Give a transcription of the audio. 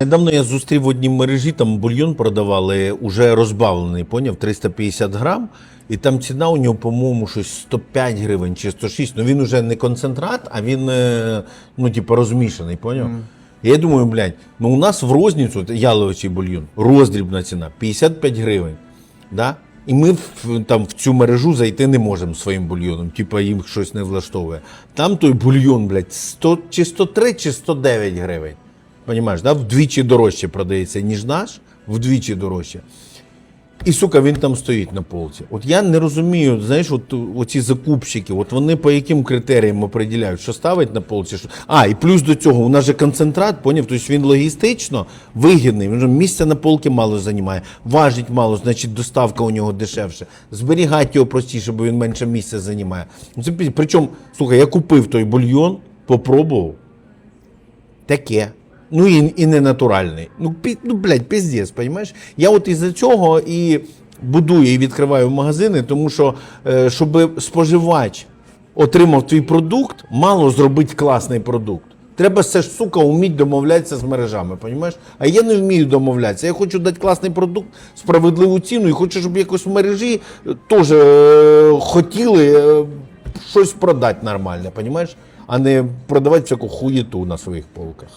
Недавно я зустрів в одній мережі, там бульйон продавали, уже розбавлений, поняв, 350 грам. І там ціна у нього, по-моєму, щось 105 гривень чи 106. Ну він уже не концентрат, а він, е, ну, типу, розмішаний, поняв? І Я думаю, блядь, ну у нас в розницю яловичий бульйон, роздрібна ціна 55 гривень. Да? І ми в, там в цю мережу зайти не можемо своїм бульйоном, типу їм щось не влаштовує. Там той бульйон, блядь, 100, чи 103, чи 109 гривень. Понімаєш, да? вдвічі дорожче продається, ніж наш, вдвічі дорожче. І сука, він там стоїть на полці. От я не розумію, знаєш, от оці закупщики, от вони по яким критеріям определяють, що ставить на полці. Що... А, і плюс до цього, у нас же концентрат, поняв, тобто він логістично вигідний, він місця на полки мало займає, важить мало, значить доставка у нього дешевше. Зберігати його простіше, бо він менше місця займає. Ну, Причому, слухай, я купив той бульйон, попробував. Таке. Ну і, і не натуральний. Ну, пі, ну блядь, піздець, розумієш? Я от із-за цього і будую і відкриваю магазини, тому що е, щоб споживач отримав твій продукт, мало зробити класний продукт. Треба все ж, сука, вміти домовлятися з мережами, розумієш? А я не вмію домовлятися. Я хочу дати класний продукт, справедливу ціну, і хочу, щоб якось в мережі е, теж е, хотіли е, щось продати нормальне, розумієш? А не продавати всяку хуєту на своїх полках.